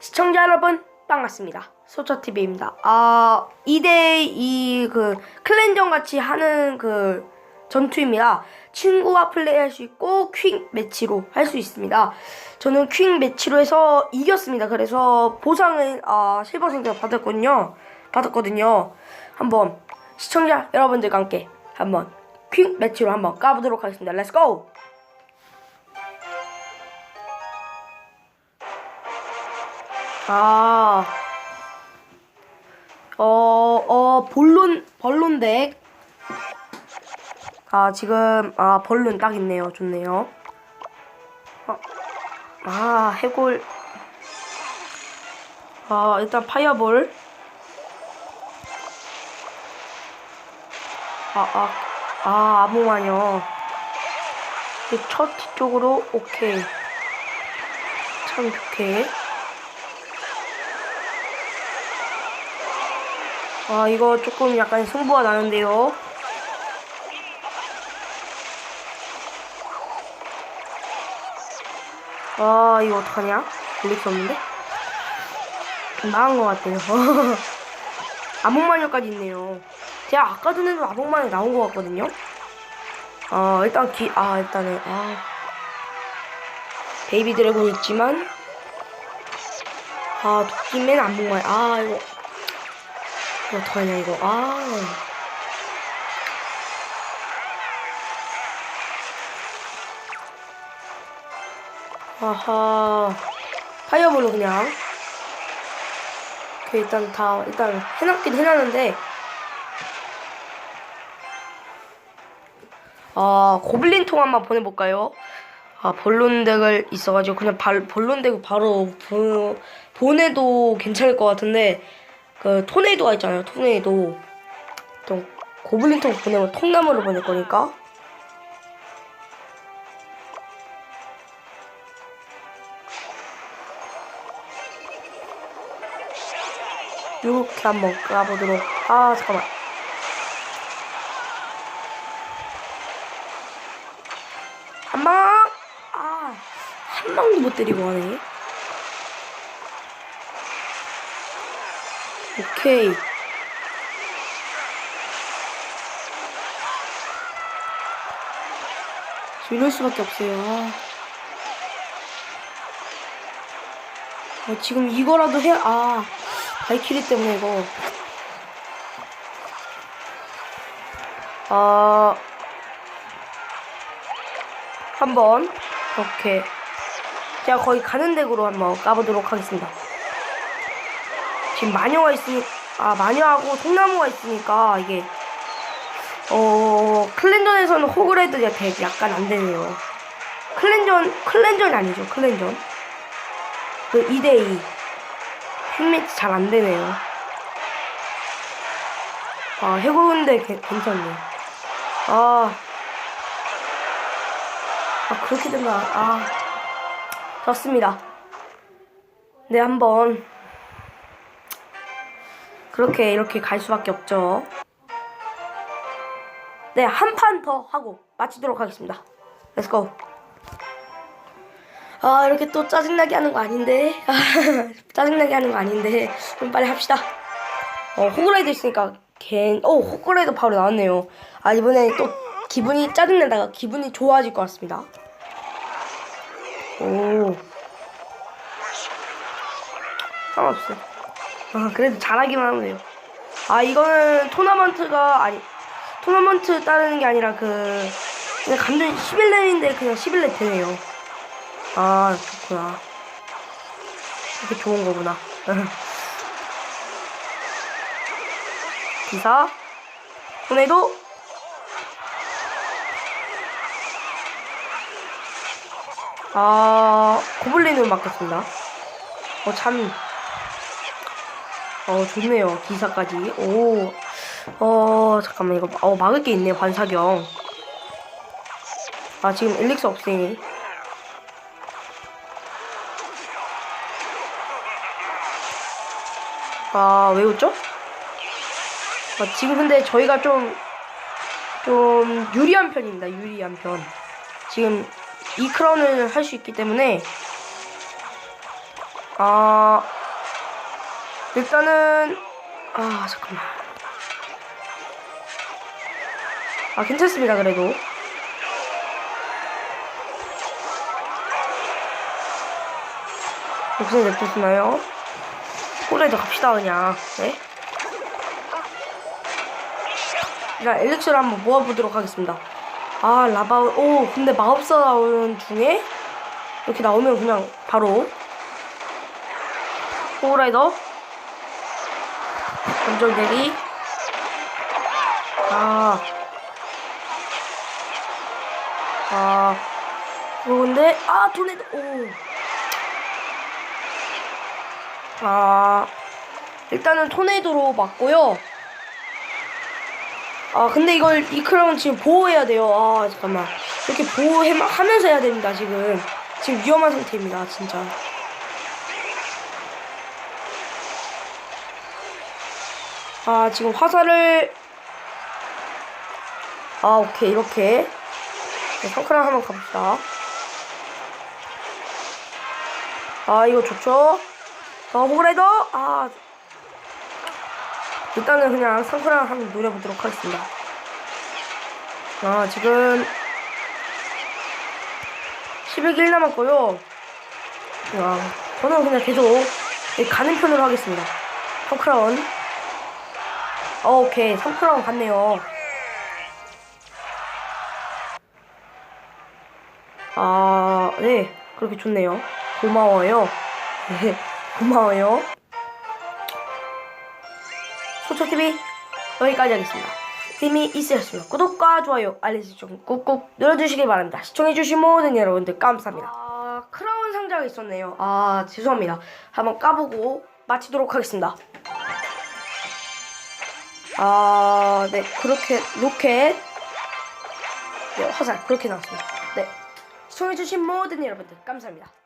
시청자 여러분 반갑습니다. 소처TV입니다. 아 2대2 그 클랜전 같이 하는 그 전투입니다. 친구와 플레이할 수 있고 퀵 매치로 할 수 있습니다. 저는 퀵 매치로 해서 이겼습니다. 그래서 보상을 아, 실버 상자 받았거든요. 받았거든요. 한번 시청자 여러분들과 함께 한번 퀵 매치로 한번 까보도록 하겠습니다. 렛츠 고! 아, 어, 어, 본론, 벌론덱. 아, 지금, 아, 벌론 딱 있네요. 좋네요. 아, 아, 해골. 아, 일단 파이어볼. 아, 아, 아, 아무만요. 첫 뒤쪽으로, 오케이. 참 좋게. 아 이거 조금 약간 승부가 나는데요. 아 이거 어떡하냐? 올릴 수 없는데? 좀 나은 것 같아요. 암흑마녀까지 있네요. 제가 아까 전에도 암흑마녀 나온 것 같거든요. 아 일단 기, 아 일단은 아 베이비 드래곤 있지만 아 도끼맨 암흑마녀 아 이거 이거 어떡하냐 이거. 아. 아하. 파이어볼로 그냥. 오케이 일단 다 일단 해놨긴 해놨는데. 아 고블린 통 한번 보내볼까요? 아 본론 덱을 있어가지고 그냥 발, 본론 덱을 바로 보, 보내도 괜찮을 것 같은데 그 토네이도가 있잖아요. 토네이도. 좀 고블린 통 보내면 통나무를 보낼 거니까. 이렇게 한번 까보도록. 아 잠깐만. 한 방. 아, 한 방도 못 때리고 가네. 오케이. 이럴 수밖에 없어요. 아. 아, 지금 이거라도 해, 아, 발키리 때문에 이거. 아, 한 번, 이렇게. 제가 거의 가는 덱으로 한번 까보도록 하겠습니다. 지금 마녀가 있으니 아 마녀하고 통나무가 있으니까 이게 어 클랜전에서는 호그레드 덱 약간 안 되네요. 클랜전 클랜전이 아니죠 클랜전 그 2대2 핵매치 잘 안 되네요. 아 해골인데 괜찮네. 아, 아 그렇게 된다. 아 좋습니다. 네 한번 그렇게 이렇게 갈 수밖에 없죠. 네, 한 판 더 하고 마치도록 하겠습니다. 렛츠고. 아, 이렇게 또 짜증나게 하는 거 아닌데. 아, 짜증나게 하는 거 아닌데. 좀 빨리 합시다. 어, 호그라이드 있으니까 걘, 어, 호그라이드 바로 나왔네요. 아, 이번에 또 기분이 짜증내다가 기분이 좋아질 것 같습니다. 오. 상관없어요. 아, 그래도 잘하기만 하면 돼요. 아, 이거는 토너먼트가, 아니, 토너먼트 따르는 게 아니라 그, 그냥 감정 11렙인데 그냥 11렙 되네요. 아, 좋구나. 이렇게 좋은 거구나. 기사, 토네이도, 아, 고블린으로 맡겼습니다. 어, 참, 어 좋네요 기사까지. 오 어 잠깐만 이거 어 막을 게 있네요 반사경. 아 지금 엘릭스 없으니. 아 왜 웃죠? 아, 지금 근데 저희가 좀좀 유리한 편입니다 유리한 편. 지금 이 크라운을 할 수 있기 때문에. 아 일단은 아 잠깐만. 아 괜찮습니다 그래도. 무슨 냅두시나요? 홀에도 갑시다 그냥. 네? 자 엘릭스를 한번 모아보도록 하겠습니다. 아 라바 오 근데 마법사 나오는 중에 이렇게 나오면 그냥 바로. 호라이더 감정대기 아. 아. 그런데, 아, 토네도, 오. 아. 일단은 토네이도로 맞고요. 아, 근데 이걸, 이 크라운 지금 보호해야 돼요. 아, 잠깐만. 이렇게 보호하면서 해야 됩니다, 지금. 지금 위험한 상태입니다, 진짜. 아, 지금 화살을. 아, 오케이, 이렇게. 네, 성크랑 한번 가봅시다. 아, 이거 좋죠? 어, 호그라이더! 아. 일단은 그냥 성크랑 한번 노려보도록 하겠습니다. 아, 지금. 11길 남았고요. 아, 저는 그냥 계속 가는 편으로 하겠습니다. 성크라운. 어, 오케이. 성크라운 갔네요. 아, 네. 그렇게 좋네요. 고마워요. 네, 고마워요. 소초TV 여기까지 하겠습니다. 힘이 있으셨으면 구독과 좋아요, 알림 설정 꾹꾹 눌러주시길 바랍니다. 시청해주신 모든 여러분들 감사합니다. 아, 크라운 상자가 있었네요. 아, 죄송합니다. 한번 까보고 마치도록 하겠습니다. 아, 네. 그렇게, 로켓. 네, 화살. 그렇게 나왔습니다. 네. 시청해주신 모든 여러분들 감사합니다.